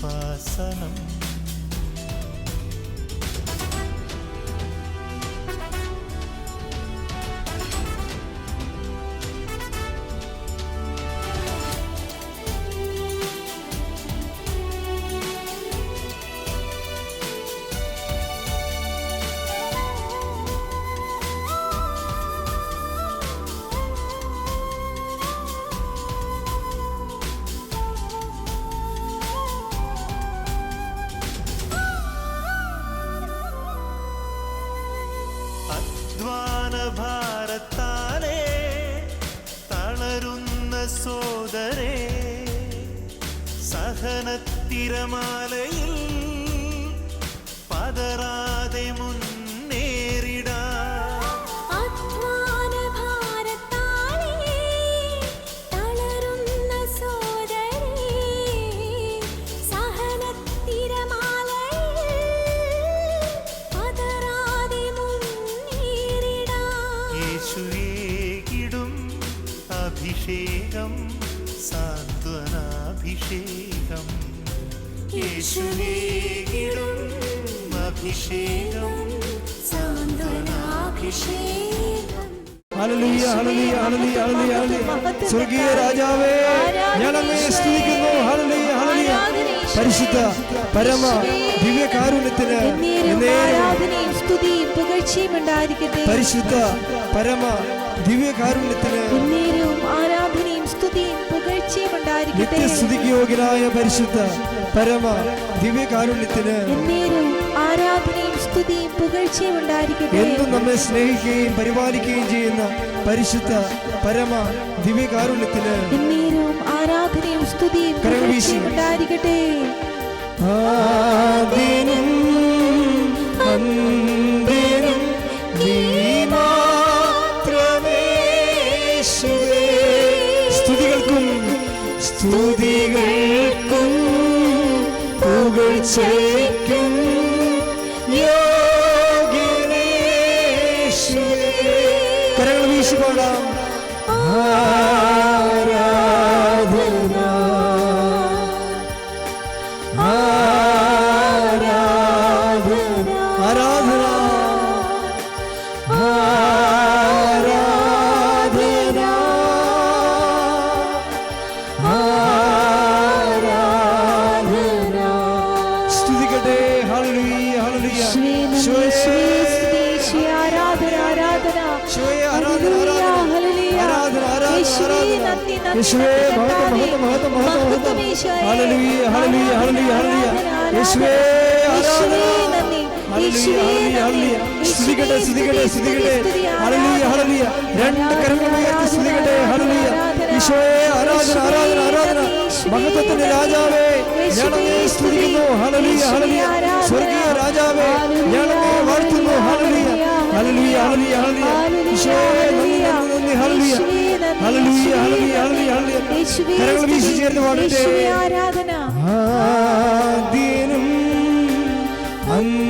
കൃപാസനം സ്വർഗീയ രാജാവേ ഞാൻ അങ്ങയെ സ്തുതിക്കുന്നു. ഹല്ലേലൂയ. പരിശുദ്ധ പരമ ദിവ്യ കാരുണ്യത്തിന് പരിശുദ്ധ പരമ ദിവ്യ കാരുണ്യത്തിന് ആരാധനയും സ്തുതിയും പുകഴ്ചയും ഉണ്ടായിരിക്കട്ടെ. സ്തുതിക്ക് യോഗ്യനായ പരിശുദ്ധ പരമ ദിവ്യ കാരുണ്യത്തിന് ആരാധനയും സ്തുതിയും പുകഴ്ചയും ഉണ്ടായിരിക്കട്ടെ എന്നും നമ്മെ സ്നേഹിക്കുകയും പരിപാലിക്കുകയും ചെയ്യുന്ന പരിശുദ്ധ പരമ ദിവ്യ കാരുണ്യത്തിന് എന്നേരും ആരാധനയും സ്തുതിയും. പുകഴ്ചയും ഉണ്ടായിരിക്കട്ടെ ആദിനും അന്ത്യനും change. യേശുവേ മഹത്വം മഹത്വം മഹത്വം മഹത്വം ഹല്ലേലൂയ ഹല്ലേലൂയ ഹല്ലേലൂയ ഹല്ലേലൂയ. യേശുവേ സ്തുതിക്കട്ടെ സ്തുതിക്കട്ടെ സ്തുതിക്കട്ടെ. Hallelujah hallelujah. രണ്ട് കരങ്ങൾ ഉയർത്തി സ്തുതിക്കട്ടെ ഹല്ലേലൂയ. ഈശോയെ ആരാധന ആരാധന ആരാധന. മഹത്വത്തിന്റെ രാജാവേ ഞാൻ സ്തുതിക്കുന്നു. Hallelujah hallelujah. സ്വർഗീയ രാജാവേ ഞാൻ അങ്ങയെ വാഴ്ത്തുന്നു. Hallelujah hallelujah hallelujah. ഹല്ലേലൂയ ഈശോയെ നന്ദി. നന്ദി ഹല്ലേലൂയ. ഹല്ലേലൂയ ഹല്ലേലൂയ ഹല്ലേലൂയ കരങ്ങൾ വീശി ചേർന്ന് പാടട്ടെ. ആരാധന. ആദ്യനും അന്ത്യനും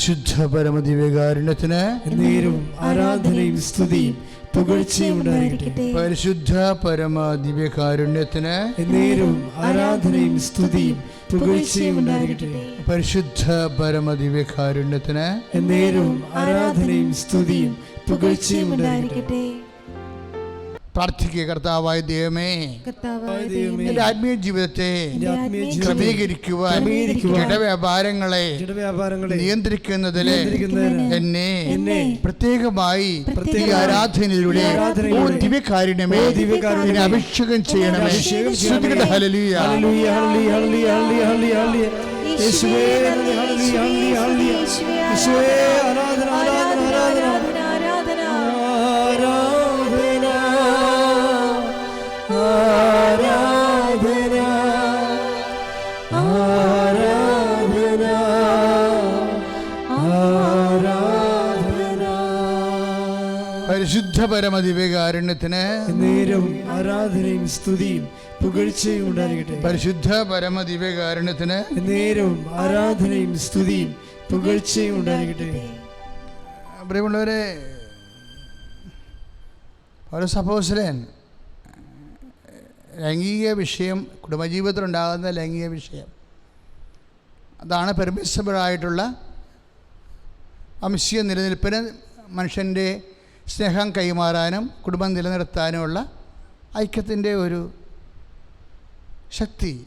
പരിശുദ്ധ പരമദിവ്യകാരുണ്യത്തിന് നേരും ആരാധനയും സ്തുതിയും പരിശുദ്ധ പരമദിവ്യകാരുണ്യത്തിന് നേരും ആരാധനയും സ്തുതിയും പരിശുദ്ധ പരമദിവ്യകാരുണ്യത്തിന് നേരും ആരാധനയും സ്തുതിയും പുകഴ്ചയുണ്ടായിരിക്കട്ടെ പ്രാർത്ഥിക്കുക കർത്താവായ ദൈവമേ. എന്റെ ആത്മീയ ജീവിതത്തെ ക്രമീകരിക്കുവാൻ ഇടവ്യാപാരങ്ങളെ നിയന്ത്രിക്കുന്നതിൽ എന്നെ പ്രത്യേകമായി ആരാധനയിലൂടെ ദിവ്യകാരുണ്യമേ എന്നെ അഭിഷേകം ചെയ്യണമേ. ശ്രുതികളുടെ ആരാധന പരിശുദ്ധ പരമ ദിവ്യകാരുണ്യത്തിന് നേരം ആരാധനയും സ്തുതിയും പുകഴ്ചയും ഉണ്ടായിരിക്കട്ടെ. പരിശുദ്ധ പരമദിവ്യകാരുണ്യത്തിന് നേരവും ആരാധനയും സ്തുതിയും പുകഴ്ചയും ഉണ്ടായിരിക്കട്ടെ. പ്രിയമുള്ളവരെ ഒരു സപ്പോസലൻ ലൈംഗിക വിഷയം കുടുംബജീവിതത്തിൽ ഉണ്ടാകുന്ന ലൈംഗിക വിഷയം അതാണ് പെർമിസബിളായിട്ടുള്ള വംശീയ നിലനിൽപ്പിന് മനുഷ്യന്റെ സ്നേഹം കൈമാറാനും കുടുംബം നിലനിർത്താനുമുള്ള ഐക്യത്തിന്റെ ഒരു ശക്തി.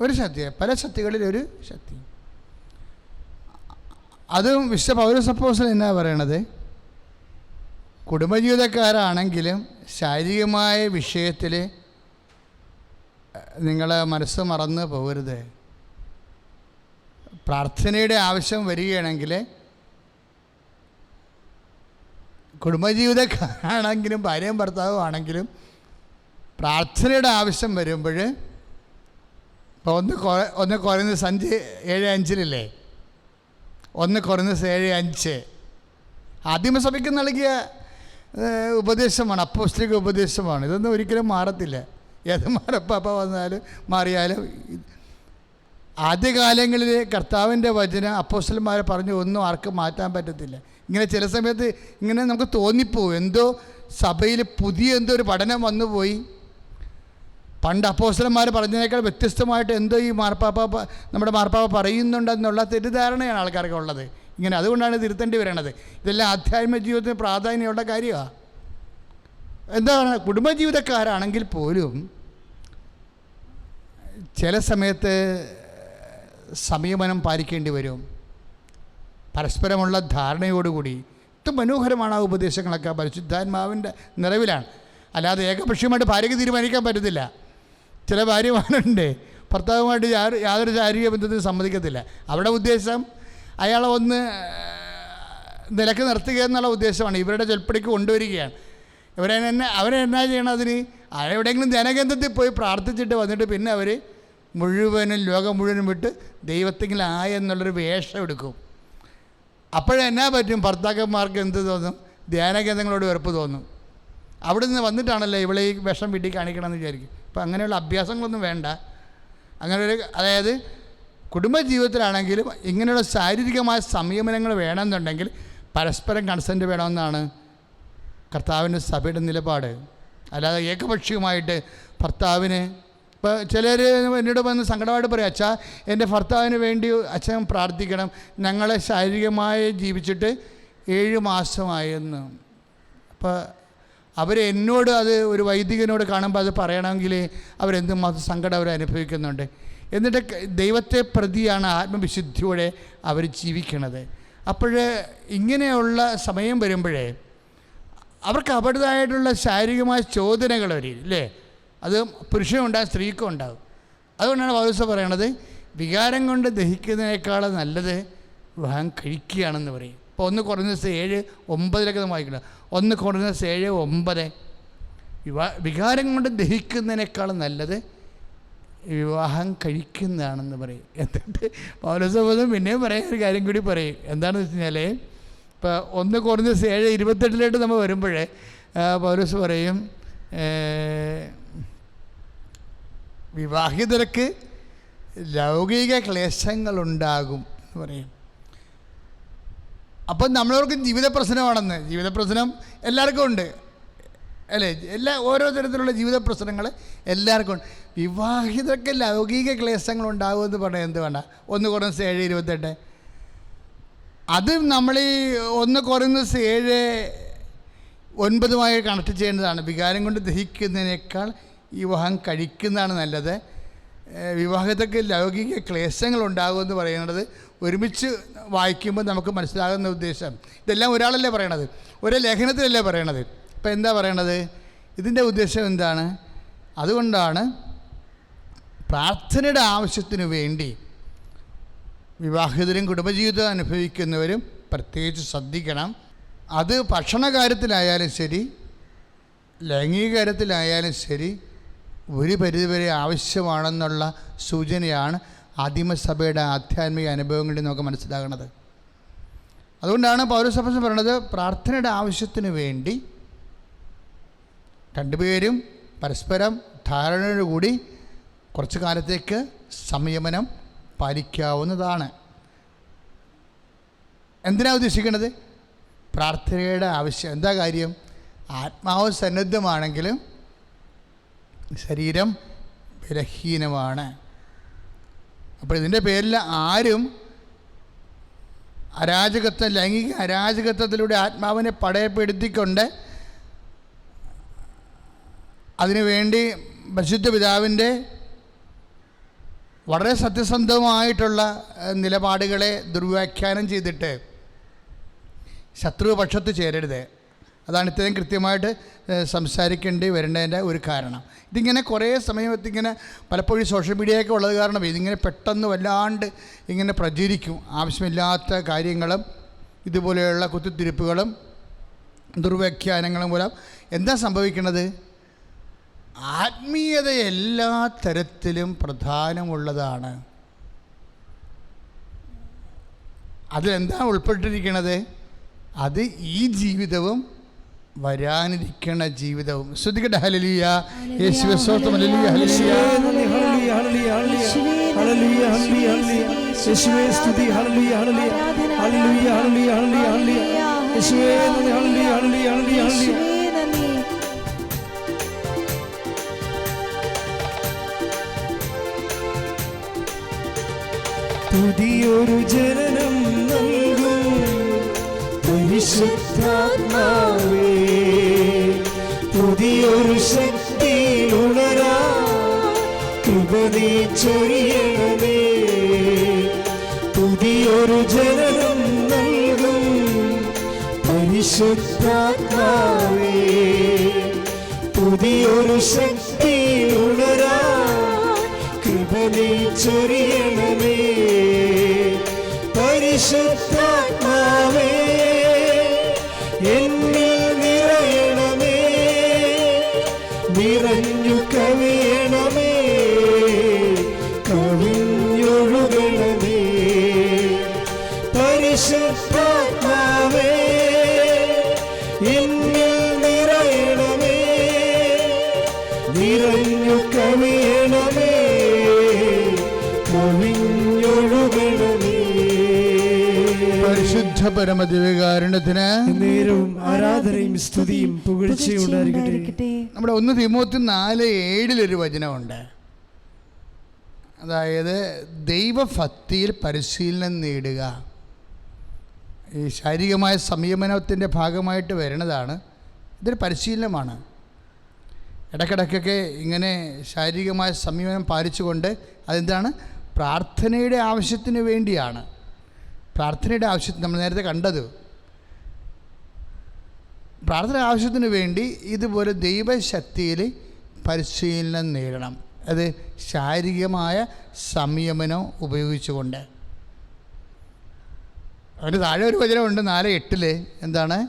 ഒരു ശക്തി പല ശക്തികളിൽ ഒരു ശക്തി. അതും വിശ്വ പൗരസപ്പോസൽ എന്നാ പറയണത്? കുടുംബജീവിതക്കാരാണെങ്കിലും ശാരീരികമായ വിഷയത്തിൽ നിങ്ങളെ മനസ്സ് മറന്ന് പോകരുത്. പ്രാർത്ഥനയുടെ ആവശ്യം വരികയാണെങ്കിൽ കുടുംബജീവിതക്കാരാണെങ്കിലും ഭാര്യയും ഭർത്താവും ആണെങ്കിലും പ്രാർത്ഥനയുടെ ആവശ്യം വരുമ്പോൾ ഇപ്പോൾ ഒന്ന് കുറ ഒന്ന് കുറഞ്ഞ സഞ്ച് ഏഴ് അഞ്ചിലില്ലേ? ഒന്ന് കുറഞ്ഞ ഏഴ് അഞ്ച്. ആദിമസഭയ്ക്ക് നൽകിയ ഉപദേശമാണ് അപ്പോസ്റ്റിക ഉപദേശമാണ്. ഇതൊന്നും ഒരിക്കലും മാറത്തില്ല. ഏത് മാറപ്പാപ്പ വന്നാലും മാറിയാലും ആദ്യകാലങ്ങളിൽ കർത്താവിന്റെ വചനം അപ്പോസ്റ്റന്മാരെ പറഞ്ഞു ഒന്നും ആർക്കും മാറ്റാൻ പറ്റത്തില്ല. ഇങ്ങനെ ചില സമയത്ത് ഇങ്ങനെ നമുക്ക് തോന്നിപ്പോവും. എന്തോ സഭയിൽ പുതിയ എന്തോ ഒരു പഠനം വന്നുപോയി. പണ്ട് അപ്പോസ്റ്റലന്മാർ പറഞ്ഞതിനേക്കാൾ വ്യത്യസ്തമായിട്ട് എന്തോ ഈ മാർപ്പാപ്പ നമ്മുടെ മാർപ്പാപ്പ പറയുന്നുണ്ടെന്നുള്ള തെറ്റിദ്ധാരണയാണ് ആൾക്കാർക്ക് ഉള്ളത്. ഇങ്ങനെ അതുകൊണ്ടാണ് തിരുത്തേണ്ടി വരണത്. ഇതെല്ലാം ആധ്യാത്മിക ജീവിതത്തിന് പ്രാധാന്യമുള്ള കാര്യമാണ് എന്താണ്? കുടുംബജീവിതക്കാരാണെങ്കിൽ പോലും ചില സമയത്ത് സംയമനം പാലിക്കേണ്ടി വരും. പരസ്പരമുള്ള ധാരണയോടുകൂടി. ഏറ്റവും മനോഹരമാണ് ആ ഉപദേശങ്ങളൊക്കെ പരിശുദ്ധാത്മാവിന്റെ നിറവിലാണ്. അല്ലാതെ ഏകപക്ഷീയമായിട്ട് ഭാര്യയ്ക്ക് തീരുമാനിക്കാൻ പറ്റത്തില്ല. ചില ഭാര്യമാരുണ്ട്. ഭർത്താവുമായിട്ട് യാതൊരു ശാരീരിക ബന്ധത്തിന് സമ്മതിക്കത്തില്ല. അവിടെ ഉദ്ദേശം അയാളെ ഒന്ന് നിലയ്ക്ക് നിർത്തുക എന്നുള്ള ഉദ്ദേശമാണ്. ഇവരുടെ ചൊൽപ്പടിക്ക് കൊണ്ടുവരികയാണ്. ഇവരെ തന്നെ അവരെ എന്നാ ചെയ്യണം അതിന്? എവിടെയെങ്കിലും ധനകേന്ദ്രത്തിൽ പോയി പ്രാർത്ഥിച്ചിട്ട് വന്നിട്ട് പിന്നെ അവർ മുഴുവനും ലോകം മുഴുവനും വിട്ട് ദൈവത്തെങ്കിലും ആയെന്നുള്ളൊരു വേഷം എടുക്കും. അപ്പോഴെന്നാ പറ്റും? ഭർത്താക്കന്മാർക്ക് എന്ത് തോന്നും? ധ്യാനകേന്ദ്രങ്ങളോട് വെറുപ്പ് തോന്നും. അവിടെ നിന്ന് വന്നിട്ടാണല്ലോ ഇവളെ ഈ വിഷം വീട്ടിൽ കാണിക്കണമെന്ന് വിചാരിക്കും. അപ്പം അങ്ങനെയുള്ള അഭ്യാസങ്ങളൊന്നും വേണ്ട. അങ്ങനെ ഒരു അതായത് കുടുംബജീവിതത്തിലാണെങ്കിലും ഇങ്ങനെയുള്ള ശാരീരികമായ സംയമനങ്ങൾ വേണമെന്നുണ്ടെങ്കിൽ പരസ്പരം കൺസെന്റ് വേണമെന്നാണ് കർത്താവിന്റെ സഭയുടെ നിലപാട്. അല്ലാതെ ഏകപക്ഷീയമായിട്ട് ഭർത്താവിന് ഇപ്പോൾ ചിലർ എന്നോട് വന്ന് സങ്കടമായിട്ട് പറയും അച്ഛാ എന്റെ ഭർത്താവിന് വേണ്ടി അച്ഛൻ പ്രാർത്ഥിക്കണം. ഞങ്ങളെ ശാരീരികമായി ജീവിച്ചിട്ട് ഏഴ് മാസമായെന്ന്. അപ്പോൾ അവർ എന്നോട് അത് ഒരു വൈദികനോട് കാണുമ്പോൾ അത് പറയണമെങ്കിൽ അവരെന്തുമാത്രം സങ്കടം അവർ അനുഭവിക്കുന്നുണ്ട്. എന്നിട്ട് ദൈവത്തെ പ്രതിയാണ് ആത്മവിശുദ്ധിയോടെ അവർ ജീവിക്കണത്. അപ്പോൾ ഇങ്ങനെയുള്ള സമയം വരുമ്പോഴേ അവർക്ക് അവരുടേതായിട്ടുള്ള ശാരീരികമായ ചോദനകൾ വരും അത് പുരുഷനും ഉണ്ടാകും സ്ത്രീക്കും ഉണ്ടാകും അതുകൊണ്ടാണ് പൗരസ പറയണത് വികാരം കൊണ്ട് ദഹിക്കുന്നതിനേക്കാൾ നല്ലത് വിവാഹം കഴിക്കുകയാണെന്ന് പറയും. ഇപ്പോൾ ഒന്ന് കുറഞ്ഞ ദിവസം ഏഴ് ഒമ്പതിലൊക്കെ നമ്മൾ വായിക്കണം ഒന്ന് കുറഞ്ഞ ദിവസം ഏഴ് ഒമ്പത്. വിവാ വികാരം കൊണ്ട് ദഹിക്കുന്നതിനേക്കാളും നല്ലത് വിവാഹം കഴിക്കുന്നതാണെന്ന് പറയും. എന്നിട്ട് പൗരസബോധം പിന്നെയും പറയാൻ ഒരു കാര്യം കൂടി പറയും. എന്താണെന്ന് വെച്ച് കഴിഞ്ഞാൽ ഇപ്പോൾ ഒന്ന് കുറഞ്ഞ ദിവസം ഏഴ് ഇരുപത്തെട്ടിലോട്ട് നമ്മൾ വരുമ്പോഴേ പൗരസ് പറയും വിവാഹിതർക്ക് ലൗകിക ക്ലേശങ്ങളുണ്ടാകും എന്ന് പറയും. അപ്പം നമ്മളവർക്ക് ജീവിത പ്രശ്നമാണെന്ന്. ജീവിത പ്രശ്നം എല്ലാവർക്കും ഉണ്ട്. അല്ലേ? എല്ലാ ഓരോ തരത്തിലുള്ള ജീവിത പ്രശ്നങ്ങൾ എല്ലാവർക്കും ഉണ്ട്. വിവാഹിതർക്ക് ലൗകിക ക്ലേശങ്ങൾ ഉണ്ടാകുമെന്ന് പറഞ്ഞാൽ എന്ത് വേണ്ട? ഒന്ന് കുറഞ്ഞ ഏഴ് ഇരുപത്തെട്ട്. അത് നമ്മൾ ഈ ഒന്ന് കുറഞ്ഞ ഏഴ് ഒൻപതുമായി കണക്ട് ചെയ്യേണ്ടതാണ്. വികാരം കൊണ്ട് ദഹിക്കുന്നതിനേക്കാൾ വിവാഹം കഴിക്കുന്നതാണ് നല്ലത്. വിവാഹത്തൊക്കെ ലൗകിക ക്ലേശങ്ങൾ ഉണ്ടാകുമെന്ന് പറയുന്നത് ഒരുമിച്ച് വായിക്കുമ്പോൾ നമുക്ക് മനസ്സിലാകുന്ന ഉദ്ദേശം. ഇതെല്ലാം ഒരാളല്ലേ പറയണത്? ഒരേ ലേഖനത്തിലല്ലേ പറയണത്? ഇപ്പം എന്താ പറയണത്? ഇതിന്റെ ഉദ്ദേശം എന്താണ്? അതുകൊണ്ടാണ് പ്രാർത്ഥനയുടെ ആവശ്യത്തിന് വേണ്ടി വിവാഹിതരും കുടുംബജീവിതം അനുഭവിക്കുന്നവരും പ്രത്യേകിച്ച് ശ്രദ്ധിക്കണം. അത് ഭക്ഷണ കാര്യത്തിലായാലും ശരി ലൈംഗിക കാര്യത്തിലായാലും ശരി ഒരു പരിധിവരെ ആവശ്യമാണെന്നുള്ള സൂചനയാണ് ആദിമസഭയുടെ ആധ്യാത്മിക അനുഭവങ്ങളിൽ നമുക്ക് മനസ്സിലാകുന്നത്. അതുകൊണ്ടാണ് പൗരസഭ പറയുന്നത് പ്രാർത്ഥനയുടെ ആവശ്യത്തിന് വേണ്ടി രണ്ടുപേരും പരസ്പരം ധാരണയോടുകൂടി കുറച്ചു കാലത്തേക്ക് സംയമനം പാലിക്കാവുന്നതാണ്. എന്തിനാണ് ഉദ്ദേശിക്കുന്നത്? പ്രാർത്ഥനയുടെ ആവശ്യം. എന്താ കാര്യം? ആത്മാവ് സന്നദ്ധമാണെങ്കിലും ശരീരം ബലഹീനമാണ്. അപ്പോൾ ഇതിന്റെ പേരിൽ ആരും അരാജകത്വം ലൈംഗിക അരാജകത്വത്തിലൂടെ ആത്മാവിനെ പടയപ്പെടുത്തിക്കൊണ്ട് അതിനുവേണ്ടി പരിശുദ്ധ പിതാവിന്റെ വളരെ സത്യസന്ധമായിട്ടുള്ള നിലപാടുകളെ ദുർവ്യാഖ്യാനം ചെയ്തിട്ട് ശത്രുപക്ഷത്ത് ചേരരുത്. അതാണ് ഇത്രയും കൃത്യമായിട്ട് സംസാരിക്കേണ്ടി വരേണ്ടതിന്റെ ഒരു കാരണം. ഇതിങ്ങനെ കുറേ സമയത്ത് ഇങ്ങനെ പലപ്പോഴും സോഷ്യൽ മീഡിയയൊക്കെ ഉള്ളത് കാരണം ഇതിങ്ങനെ പെട്ടെന്ന് വല്ലാണ്ട് ഇങ്ങനെ പ്രചരിക്കും. ആവശ്യമില്ലാത്ത കാര്യങ്ങളും ഇതുപോലെയുള്ള കുത്തിത്തിരിപ്പുകളും ദുർവ്യാഖ്യാനങ്ങളും മൂലം എന്താ സംഭവിക്കുന്നത് ആത്മീയത എല്ലാ തരത്തിലും പ്രധാനമുള്ളതാണ്. അതിലെന്താ ഉൾപ്പെട്ടിരിക്കുന്നത് അത് ഈ ജീവിതവും വരാനിരിക്കണ ജീവിതവും. ശ്രദ്ധിക്കട്ടെ. ഹലലിയ യേശുവെ സ്വന്തം hallelujah hallelujah hallelujah, hallelujah, hallelujah, hallelujah, hallelujah, hallelujah. യേശുവേ സ്തുതി. Hallelujah, hallelujah. Hallelujah, hallelujah, hallelujah, hallelujah. യേശുവേ നന്ദി, ഹല്ലേലൂയ, ഹല്ലേലൂയ, ഹല്ലേലൂയ, ഹല്ലേലൂയ. പുതിയൊരു ജനനം നൽകും പരിശുദ്ധാത്മാവേ പുതിയൊരു ശക്തി ഉണരാ കൃപതി ചൊരിയണമേ. പുതിയൊരു ജനനം നൽകും പരിശുദ്ധാത്മാവേ പുതിയൊരു ശക്തി ഉണരാ കൃപതി ചൊരിയണമേ. പരിശുദ്ധ പരമദിവകാരുണ്യത്തിന് നേരവും ആരാധനയും സ്തുതിയും പുകഴ്ചയും ഉണ്ടായിരിക്കട്ടെ. നമ്മുടെ ഒന്ന് തിമൂത്തി നാല് ഏഴിലൊരു വചനമുണ്ട്. അതായത് ദൈവഭക്തിയിൽ പരിശീലനം നേടുക. ഈ ശാരീരികമായ സംയമനത്തിന്റെ ഭാഗമായിട്ട് വരുന്നതാണ്. ഇതൊരു പരിശീലനമാണ്. ഇടയ്ക്കിടയ്ക്കൊക്കെ ഇങ്ങനെ ശാരീരികമായ സംയമനം പാലിച്ചുകൊണ്ട് അതെന്താണ്? പ്രാർത്ഥനയുടെ ആവശ്യത്തിന് വേണ്ടിയാണ്. പ്രാർത്ഥനയുടെ ആവശ്യത്തിന് നമ്മൾ നേരത്തെ കണ്ടത്. പ്രാർത്ഥന ആവശ്യത്തിന് വേണ്ടി ഇതുപോലെ ദൈവശക്തിയിൽ പരിശീലനം നേടണം. അത് ശാരീരികമായ സംയമനം ഉപയോഗിച്ചുകൊണ്ട്. അതിന് താഴെ ഒരു വചനമുണ്ട് നാല് എട്ടിൽ എന്താണ്?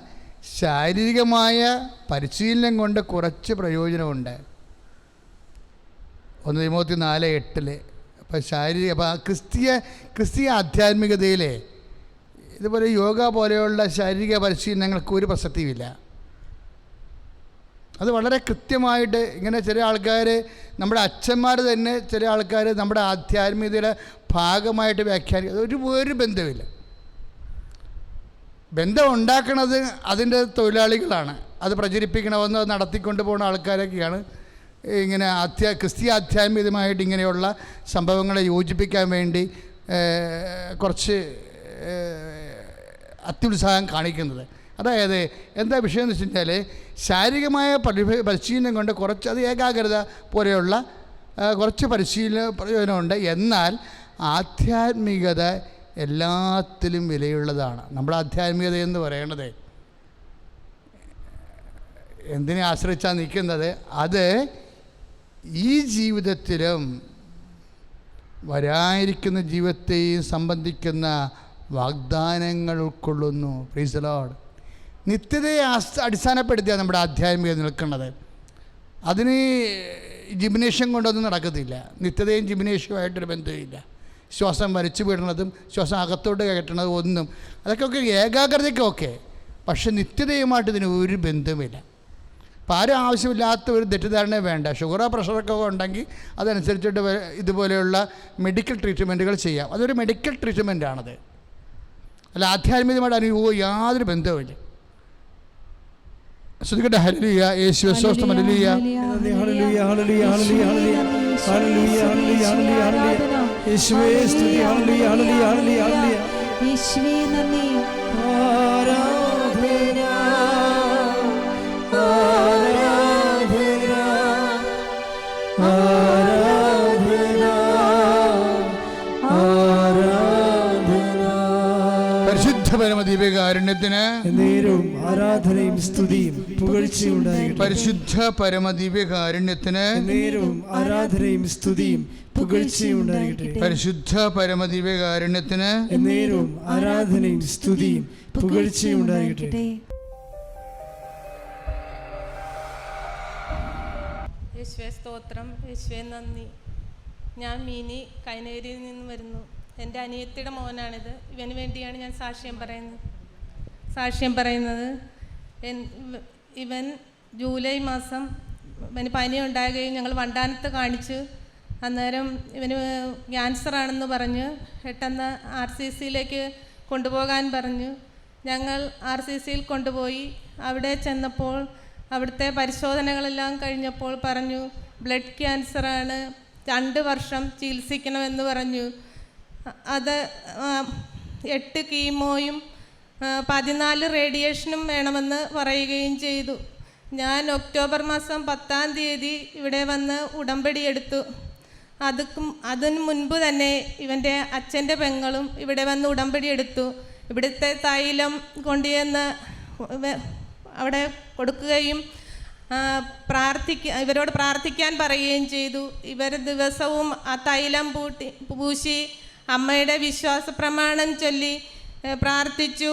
ശാരീരികമായ പരിശീലനം കൊണ്ട് കുറച്ച് പ്രയോജനമുണ്ട്. ഒന്ന് തിമോത്തി നാല് എട്ടിൽ അപ്പം ശാരീരിക അപ്പം ക്രിസ്തീയ ക്രിസ്തീയ ആധ്യാത്മികതയിലെ ഇതുപോലെ യോഗ പോലെയുള്ള ശാരീരിക പരിശീലനങ്ങൾക്ക് ഒരു പ്രസക്തിയുമില്ല. അത് വളരെ കൃത്യമായിട്ട് ഇങ്ങനെ ചില ആൾക്കാർ നമ്മുടെ അച്ഛന്മാർ തന്നെ ചില ആൾക്കാർ നമ്മുടെ ആധ്യാത്മികതയുടെ ഭാഗമായിട്ട് വ്യാഖ്യാനിക്കുക ഒരു ഒരു ബന്ധമില്ല ബന്ധം ഉണ്ടാക്കുന്നത് അതിന്റെ തൊഴിലാളികളാണ്. അത് പ്രചരിപ്പിക്കണമെന്ന് നടത്തിക്കൊണ്ട് പോകുന്ന ആൾക്കാരൊക്കെയാണ് ഇങ്ങനെ അധ്യാ ക്രിസ്തീയ ആധ്യാത്മികമായിട്ട് ഇങ്ങനെയുള്ള സംഭവങ്ങളെ യോജിപ്പിക്കാൻ വേണ്ടി കുറച്ച് അത്യുത്സാഹം കാണിക്കുന്നത്. അതായത് എന്താ വിഷയം എന്ന് വെച്ച് കഴിഞ്ഞാൽ ശാരീരികമായ പരിശീലനം കൊണ്ട് കുറച്ച് അത് ഏകാഗ്രത പോലെയുള്ള കുറച്ച് പരിശീലന പ്രയോജനമുണ്ട്. എന്നാൽ ആധ്യാത്മികത എല്ലാത്തിലും വിലയുള്ളതാണ്. നമ്മൾ ആധ്യാത്മികത എന്ന് പറയണത്. എന്തിനെ ആശ്രയിച്ചാണ് നിൽക്കുന്നത്? അത് ഈ ജീവിതത്തിലും വരാനിരിക്കുന്ന ജീവിതത്തെയും സംബന്ധിക്കുന്ന വാഗ്ദാനങ്ങൾ ഉൾക്കൊള്ളുന്നു. പ്രീസ് ലോഡ് നിത്യതയെ അടിസ്ഥാനപ്പെടുത്തിയാണ് നമ്മുടെ ആധ്യാത്മികത നിൽക്കുന്നത്. അതിന് ജിമിനേഷ്യം കൊണ്ടൊന്നും നടക്കത്തില്ല. നിത്യതയും ജിംനേഷ്യവുമായിട്ടൊരു ബന്ധമില്ല. ശ്വാസം വലിച്ചു വിടുന്നതും ശ്വാസം അകത്തോട്ട് കയറ്റുന്നതും ഒന്നും അതൊക്കെ ഒക്കെ ഏകാഗ്രതയ്ക്കൊക്കെ. പക്ഷെ നിത്യതയുമായിട്ട് ഇതിന് ഒരു ബന്ധവുമില്ല. അപ്പോൾ ആരും ആവശ്യമില്ലാത്ത ഒരു തെറ്റിദ്ധാരണ വേണ്ട. ഷുഗറോ പ്രഷറൊക്കെ ഉണ്ടെങ്കിൽ അതനുസരിച്ചിട്ട് ഇതുപോലെയുള്ള മെഡിക്കൽ ട്രീറ്റ്മെന്റുകൾ ചെയ്യാം. അതൊരു മെഡിക്കൽ ട്രീറ്റ്മെന്റാണത് അല്ല ആധ്യാത്മികമായിട്ട് അനുഭവം യാതൊരു ബന്ധവുമില്ല ശ്രദ്ധിക്കട്ടെ ഹലിയ യേശു സ്വസ്ഥം ഹലിയ നന്ദി, ഹല്ലേലൂയ, ഹല്ലേലൂയ, പരിശുദ്ധ പരമദീപികാരുണ്യത്തിന് നേരവും ആരാധനയും സ്തുതിയും പുകഴ്ചയും ഉണ്ടായിരിക്കട്ടെ പരിശുദ്ധ പരമദിവ്യകാരുണ്യത്തിന് നേരവും ആരാധനയും സ്തുതിയും പുകഴ്ചയും ഉണ്ടായിരിക്കട്ടെ പരിശുദ്ധ പരമദിവ്യകാരുണ്യത്തിന് നേരവും ആരാധനയും സ്തുതിയും പുകഴ്ചയും യേശുവേ യേശുവെ സ്തോത്രം. യേശുവേ നന്ദി. ഞാൻ മീനി കൈനേരിയിൽ നിന്ന് വരുന്നു. എന്റെ അനിയത്തിയുടെ മോനാണിത്. ഇവന് വേണ്ടിയാണ് ഞാൻ സാക്ഷ്യം പറയുന്നത്. സാക്ഷ്യം പറയുന്നത് ഇവൻ ജൂലൈ മാസം ഇവന് പനി ഉണ്ടാകുകയും ഞങ്ങൾ വണ്ടാനത്ത് കാണിച്ചു അന്നേരം ഇവന് ക്യാൻസർ ആണെന്ന് പറഞ്ഞ് പെട്ടെന്ന് ആർ സി സിയിലേക്ക് കൊണ്ടുപോകാൻ പറഞ്ഞു ഞങ്ങൾ ആർ സി സിയിൽ കൊണ്ടുപോയി. അവിടെ ചെന്നപ്പോൾ അവിടുത്തെ പരിശോധനകളെല്ലാം കഴിഞ്ഞപ്പോൾ പറഞ്ഞു ബ്ലഡ് ക്യാൻസറാണ്. രണ്ട് വർഷം ചികിത്സിക്കണമെന്ന് പറഞ്ഞു. അത് എട്ട് കീമോയും പതിനാല് റേഡിയേഷനും വേണമെന്ന് പറയുകയും ചെയ്തു. ഞാൻ ഒക്ടോബർ മാസം പത്താം തീയതി ഇവിടെ വന്ന് ഉടമ്പടി എടുത്തു. അതുക്കും അതിന് മുൻപ് തന്നെ ഇവന്റെ അച്ഛന്റെ പെങ്ങളും ഇവിടെ വന്ന് ഉടമ്പടി എടുത്തു. ഇവിടുത്തെ തൈലം കൊണ്ടുചെന്ന് അവിടെ കൊടുക്കുകയും പ്രാർത്ഥിക്ക ഇവരോട് പ്രാർത്ഥിക്കാൻ പറയുകയും ചെയ്തു. ഇവർ ദിവസവും ആ തൈലം പൂട്ടി പൂശി അമ്മയുടെ വിശ്വാസ പ്രമാണം ചൊല്ലി പ്രാർത്ഥിച്ചു.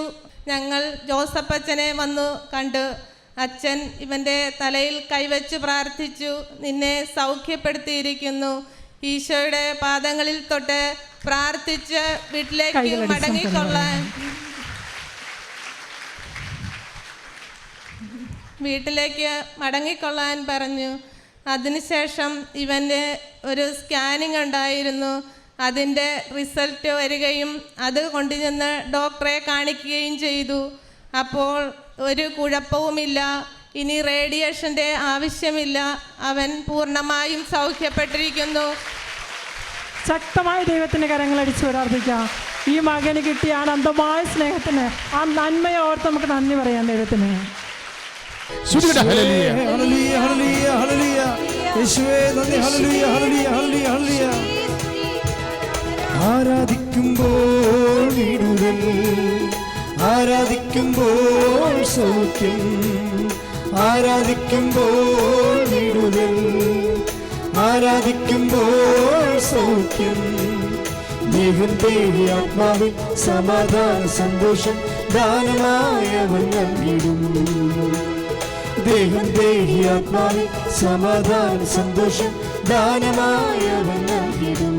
ഞങ്ങൾ ജോസഫ് അച്ഛനെ വന്നു കണ്ടു. അച്ഛൻ ഇവന്റെ തലയിൽ കൈവച്ച് പ്രാർത്ഥിച്ചു. നിന്നെ സൗഖ്യപ്പെടുത്തിയിരിക്കുന്നു. ഈശോയുടെ പാദങ്ങളിൽ തൊട്ട് പ്രാർത്ഥിച്ച് വീട്ടിലേക്ക് മടങ്ങിക്കൊള്ളാൻ വീട്ടിലേക്ക് മടങ്ങിക്കൊള്ളാൻ പറഞ്ഞു. അതിനുശേഷം ഇവന്റെ ഒരു സ്കാനിങ് ഉണ്ടായിരുന്നു. അതിന്റെ റിസൾട്ട് വരികയും അത് കൊണ്ടുചെന്ന് ഡോക്ടറെ കാണിക്കുകയും ചെയ്തു. അപ്പോൾ ഒരു കുഴപ്പവുമില്ല. ഇനി റേഡിയേഷന്റെ ആവശ്യമില്ല. അവൻ പൂർണമായും സൗഖ്യപ്പെട്ടിരിക്കുന്നു. ശക്തമായ ദൈവത്തിന് കരങ്ങളടിച്ച് പ്രാർത്ഥിക്കാം. ഈ മകന് കിട്ടിയ അനന്തമായ സ്നേഹത്തിന് ആ നന്മയെ ഓർത്ത് നമുക്ക് നന്ദി പറയാം ദൈവത്തിന്. ഹല്ലേലൂയ. Hallelujah hallelujah hallelujah. യേശുവേ നന്ദി. Hallelujah hallelujah hallelujah hallelujah. ആരാധിക്കുമ്പോൾ വിടുതൽ ആരാധിക്കുമ്പോൾ സൗഖ്യം ആരാധിക്കുമ്പോൾ വിടുതൽ ആരാധിക്കുമ്പോൾ സൗഖ്യം. ദേഹി ആത്മാവിൽ സമാധാന സന്തോഷം ദാനമായവൻ ദേഹം ദേഹി ആത്മാവിൽ സമാധാന സന്തോഷം ദാനമായവൻ നൽകിടും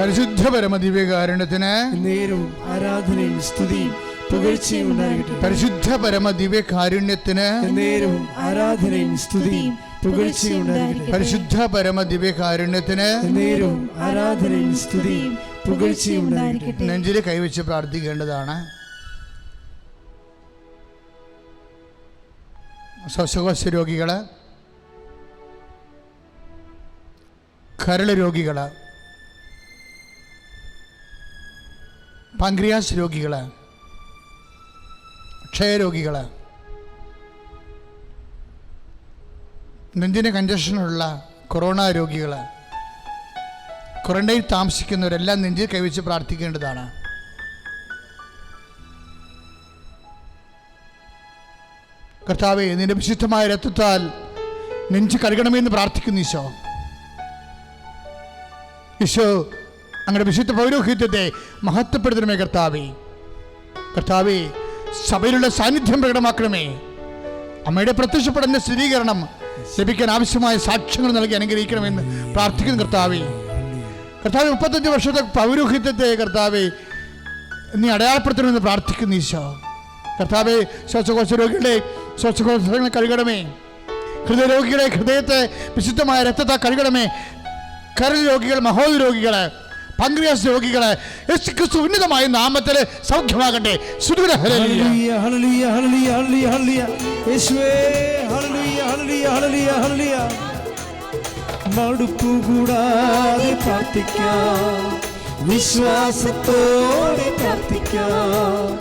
പരിശുദ്ധ പരമദിവ്യകാരുണ്യത്തിന് നേരും ആരാധനയും സ്തുതിയും പുകഴ്ചയും ഉണ്ടാകട്ടെ. പരിശുദ്ധ പരമദിവ്യകാരുണ്യത്തിന് നേരവും ആരാധനയും സ്തുതിയും പുകഴ്ചയും ഉണ്ടാകട്ടെ. പരിശുദ്ധ പരമദിവ്യകാരുണ്യത്തിന് നേരവും ആരാധനയും സ്തുതിയും പുകഴ്ചയും ഉണ്ടാകട്ടെ. നെഞ്ചിൽ കൈവച്ച് പ്രാർത്ഥിക്കേണ്ടതാണ്. ശ്വാസകോശ രോഗികൾ കരൾ രോഗികൾ പാങ്ക്രിയാസ് രോഗികൾ ക്ഷയരോഗികൾ നെഞ്ചിന് കഞ്ചഷനുള്ള കൊറോണ രോഗികൾ ക്വാറന്റൈൻ താമസിക്കുന്നവരെല്ലാം നെഞ്ചിൽ കൈവച്ച് പ്രാർത്ഥിക്കേണ്ടതാണ്. കർത്താവെ നിന്റെ വിശുദ്ധമായ രക്തത്താൽ നെഞ്ച് കരുകണമെന്ന് പ്രാർത്ഥിക്കുന്നു ഈശോ. ഈശോ അങ്ങയുടെ വിശുദ്ധ പൗരോഹിത്യത്തെ മഹത്വപ്പെടുത്തണമേ കർത്താവേ. കർത്താവേ സഭയിലുള്ള സാന്നിധ്യം പ്രകടമാക്കണമേ. അമ്മയുടെ പ്രത്യക്ഷപ്പെടുന്ന സ്ഥിരീകരണം ലഭിക്കാൻ ആവശ്യമായ സാക്ഷ്യങ്ങൾ നൽകി അനുഗ്രഹിക്കണമെന്ന് പ്രാർത്ഥിക്കുന്നു കർത്താവേ. കർത്താവ് മുപ്പത്തഞ്ച് വർഷത്തെ പൗരോഹിത്യത്തെ കർത്താവെ നീ അടയാളപ്പെടുത്തണമെന്ന് പ്രാർത്ഥിക്കുന്നു ഈശോ. കർത്താവെ ശ്വാസകോശ രോഗികളെ ശ്വാസകോശങ്ങളെ കഴുകണമേ. ഹൃദയരോഗികളെ ഹൃദയത്തെ വിശുദ്ധമായ രക്തത്തെ കഴുകണമേ. കരൾ രോഗികൾ മഹോദ രോഗികൾ പങ്ക്രിയാസ് രോഗികളെ യേശു ക്രിസ്തു ഉന്നതമായ നാമത്തിൽ സൗഖ്യമാകട്ടെ. മടുപ്പു കൂടാതെ പ്രാർത്ഥിക്കാം. വിശ്വാസത്തോടെ പ്രാർത്ഥിക്കാം.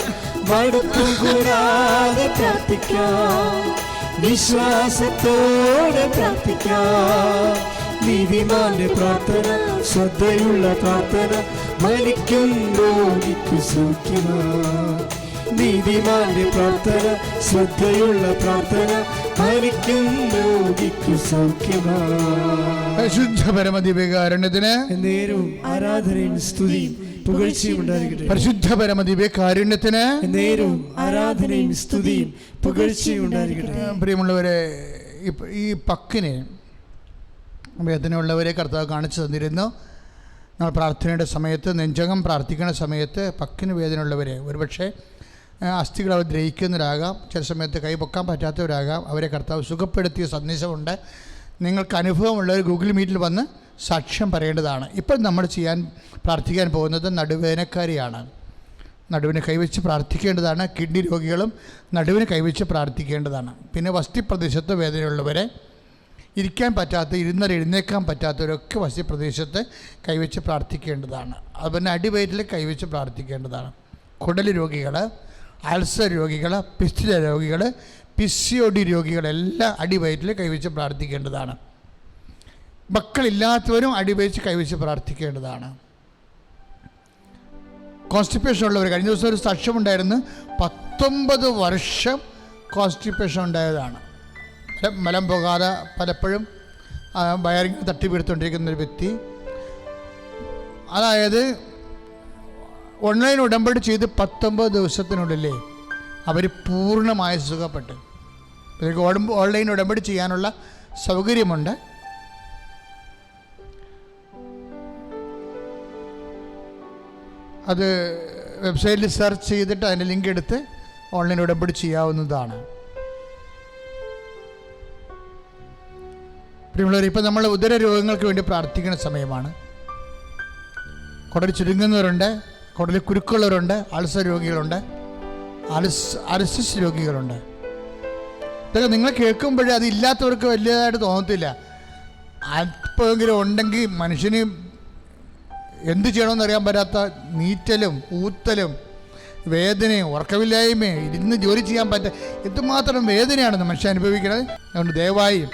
മടുപ്പു കൂടാതെ പ്രാർത്ഥിക്കാം. വിശ്വാസത്തോടെ പ്രാർത്ഥിക്കാം. നീതിമാന്റെ പ്രാർത്ഥന ശ്രദ്ധയുള്ള പ്രാർത്ഥന മരിക്കും രോഗിക്കു സൂക്ഷിക്കുക. നീതിമാന്റെ പ്രാർത്ഥന ശ്രദ്ധയുള്ള പ്രാർത്ഥന മരിക്കും രോഗിക്കു സൗഖ്യമാ പരിശുദ്ധ പരമദിവ്യകാരുണ്യത്തിന് നേരവും ആരാധനയും സ്തുതിയും പുകഴ്ചയും ഉണ്ടായിരിക്കട്ടെ. പരിശുദ്ധ പരമദിവ്യകാരുണ്യത്തിന് നേരവും ആരാധനയും സ്തുതിയും പുകഴ്ചയും ഉണ്ടായിരിക്കട്ടെ. പ്രിയമുള്ളവരെ ഈ പക്കിന് വേദനയുള്ളവരെ കർത്താവ് കാണിച്ചു തന്നിരുന്നു. നമ്മൾ പ്രാർത്ഥനയുടെ സമയത്ത് നെഞ്ചകം പ്രാർത്ഥിക്കുന്ന സമയത്ത് പക്കിന് വേദനയുള്ളവരെ ഒരുപക്ഷെ അസ്ഥികൾ അവർ ദ്രഹിക്കുന്നവരാകാം ചില സമയത്ത് കൈ പൊക്കാൻ പറ്റാത്തവരാകാം. അവരെ കർത്താവ് സുഖപ്പെടുത്തിയ സന്ദേശമുണ്ട്. നിങ്ങൾക്ക് അനുഭവമുള്ളവർ ഗൂഗിൾ മീറ്റിൽ വന്ന് സാക്ഷ്യം പറയേണ്ടതാണ്. ഇപ്പോൾ നമ്മൾ ചെയ്യാൻ പ്രാർത്ഥിക്കാൻ പോകുന്നത് നടുവേദനക്കാരിയാണ്. നടുവിന് കൈവച്ച് പ്രാർത്ഥിക്കേണ്ടതാണ്. കിഡ്നി രോഗികളും നടുവിന് കൈവച്ച് പ്രാർത്ഥിക്കേണ്ടതാണ്. പിന്നെ വസ്തി പ്രദേശത്ത് വേദനയുള്ളവരെ ഇരിക്കാൻ പറ്റാത്ത ഇരുന്നര എഴുന്നേക്കാൻ പറ്റാത്തവരൊക്കെ വസ്തി പ്രദേശത്ത് കൈവച്ച് പ്രാർത്ഥിക്കേണ്ടതാണ്. അതുപോലെ അടിവയറ്റിൽ കൈവച്ച് പ്രാർത്ഥിക്കേണ്ടതാണ്. കുടൽ രോഗികൾ അൾസർ രോഗികൾ പിസ്റ്റില രോഗികൾ പിസിഒഡി രോഗികളെല്ലാം അടിവയറ്റിൽ കൈവച്ച് പ്രാർത്ഥിക്കേണ്ടതാണ്. മക്കളില്ലാത്തവരും അടിവയച്ച് കൈവച്ച് പ്രാർത്ഥിക്കേണ്ടതാണ്. കോൺസ്റ്റിപ്പേഷൻ ഉള്ളവർ കഴിഞ്ഞ ദിവസം ഒരു സാക്ഷ്യമുണ്ടായിരുന്നു പത്തൊമ്പത് വർഷം കോൺസ്റ്റിപ്പേഷൻ ഉണ്ടായതാണ്. മലം- പോകാതെ പലപ്പോഴും വയറിങ് തട്ടി ഒരു വ്യക്തി. അതായത് ഓൺലൈൻ ഉടമ്പടി ചെയ്ത് പത്തൊമ്പത് ദിവസത്തിനുള്ളിലേ അവർ പൂർണമായി സുഖപ്പെട്ട്. ഇവർക്ക് ഓൺലൈൻ ഉടമ്പടി ചെയ്യാനുള്ള സൗകര്യമുണ്ട്. അത് വെബ്സൈറ്റിൽ സെർച്ച് ചെയ്തിട്ട് അതിന്റെ ലിങ്ക് എടുത്ത് ഓൺലൈൻ ഉടമ്പടി ചെയ്യാവുന്നതാണ്. പ്രിയമുള്ളവർ ഇപ്പം നമ്മൾ ഉദര രോഗങ്ങൾക്ക് വേണ്ടി പ്രാർത്ഥിക്കുന്ന സമയമാണ്. കുടൽ ചുരുങ്ങുന്നവരുണ്ട് കുടലിൽ കുരുക്കുള്ളവരുണ്ട് അൾസർ രോഗികളുണ്ട് അൽസ് അൽസിസ് രോഗികളുണ്ട്. ഇതൊക്കെ നിങ്ങൾ കേൾക്കുമ്പോഴേ അതില്ലാത്തവർക്ക് വലിയതായിട്ട് തോന്നത്തില്ല. അല്പമെങ്കിലും ഉണ്ടെങ്കിൽ മനുഷ്യന് എന്ത് ചെയ്യണമെന്ന് അറിയാൻ പറ്റാത്ത നീറ്റലും ഊത്തലും വേദനയും ഉറക്കമില്ലായ്മയും ഇരുന്ന് ജോലി ചെയ്യാൻ പറ്റ എന്തുമാത്രം വേദനയാണ് മനുഷ്യൻ അനുഭവിക്കുന്നത്. അതുകൊണ്ട് ദയവായി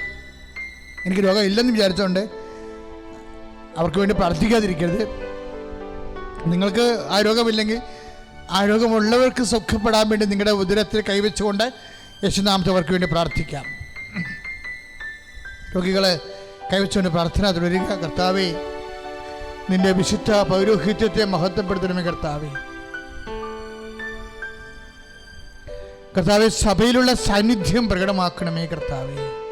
എനിക്ക് രോഗം ഇല്ലെന്ന് അവർക്ക് വേണ്ടി പ്രാർത്ഥിക്കാതിരിക്കരുത്. നിങ്ങൾക്ക് ആ രോഗമില്ലെങ്കിൽ ആ രോഗമുള്ളവർക്ക് സുഖപ്പെടാൻ വേണ്ടി നിങ്ങളുടെ ഉദരത്തിൽ കൈവച്ചുകൊണ്ട് യേശുനാമത്തെ അവർക്ക് വേണ്ടി പ്രാർത്ഥിക്കാം. രോഗികളെ കൈവച്ചുകൊണ്ട് പ്രാർത്ഥന തുടരുക കർത്താവേ നിന്റെ വിശുദ്ധ പൗരോഹിത്യത്തെ മഹത്വപ്പെടുത്തണമേ കർത്താവേ. കർത്താവെ സഭയിലുള്ള സാന്നിധ്യം പ്രകടമാക്കണമേ കർത്താവേ.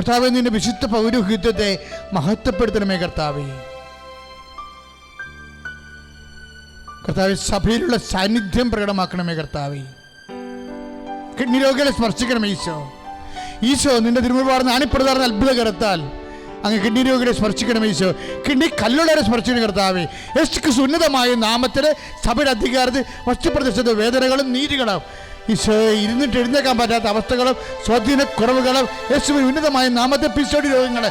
കർത്താവെ നിന്റെ വിശുദ്ധ പൗരോഹിത്യത്തെ മഹത്വപ്പെടുത്തണമേ കർത്താവേ. കർത്താവ് സഭയിലുള്ള സാന്നിധ്യം പ്രകടമാക്കണമേ കർത്താവേ. കിഡ്നി രോഗികളെ സ്പർശിക്കണമേ ഈശോ. ഈശോ നിന്റെ തിരുമുപാടുന്ന അണിപ്രധാന അത്ഭുത കരത്താൽ അങ്ങ് കിഡ്നി രോഗികളെ സ്പർശിക്കണമേ ഈശോ. കിഡ്നി കല്ലുള്ളവരെ സ്പർശിക്കണം കർത്താവേ. യേശുക്രിസ്തു ഉന്നതമായ നാമത്തിൽ സഭയുടെ അധികാരത്തിൽ വസ്തുപ്രദേശത്തെ വേദനകളും നീതികളും ഈശോ ഇരുന്നിട്ട് എഴുന്നേക്കാൻ പറ്റാത്ത അവസ്ഥകളും സ്വാധീന കുറവുകളും യേശുവിൻ ഉന്നതമായ നാമത്തെ പിസോഡി രോഗങ്ങൾ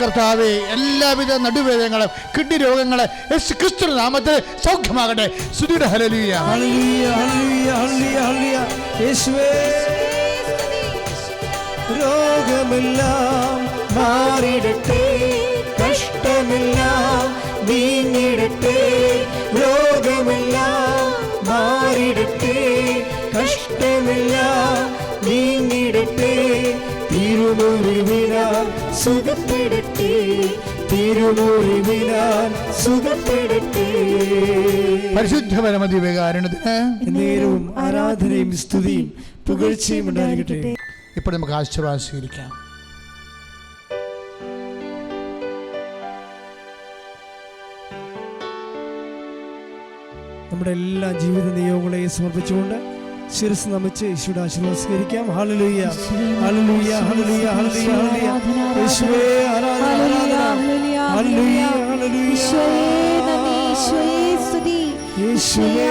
കർത്താവെ എല്ലാവിധ നടുവേദങ്ങളും കിഡ്നി രോഗങ്ങൾ യേശു ക്രിസ്തു നാമത്തെ സൗഖ്യമാകട്ടെ സുധീര ഹലലിയ രോഗമെല്ലാം മാറിടട്ടെ കഷ്ടമെല്ലാം നീങ്ങിടട്ടെ രോഗമെല്ലാം മാറിടട്ടെ കഷ്ടമെല്ലാം നീങ്ങിടട്ടെ. തിരുമുറിവിനാൽ സുഖപ്പെടട്ടെ. തിരുമുറിവിനാൽ സുഖപ്പെടട്ടെ. പരിശുദ്ധ പരമദിവകാരണത്തിന് നേരവും ആരാധനയും സ്തുതിയും പുകഴ്ചയും ഉണ്ടായിരിക്കട്ടെ. ഇപ്പോൾ നമുക്ക് ആശീർവാദം സ്വീകരിക്കാം. നമ്മുടെ എല്ലാ ജീവിത നിയോഗങ്ങളെയും സമർപ്പിച്ചുകൊണ്ട് ശിരസ് നമിച്ച് യേശുവിടെ ആശീർവസ്കരിക്കാം സ്വീകരിക്കാം hallelujah hallelujah hallelujah hallelujah. Hallelujah യേശുവേ ആരാധന നന്ദി, സ്തുതി. യേശുവേ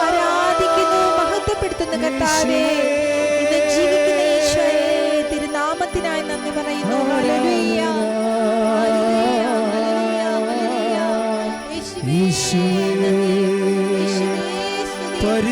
ആരാധിക്കുന്നു, മഹത്വപ്പെടുത്തുന്നു കർത്താവേ.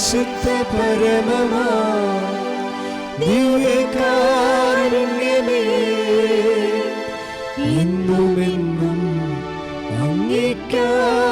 പരിശുദ്ധ പരമമാ ദിവ്യകാരുണ്യമേ എന്നും അംഗീകാരാധന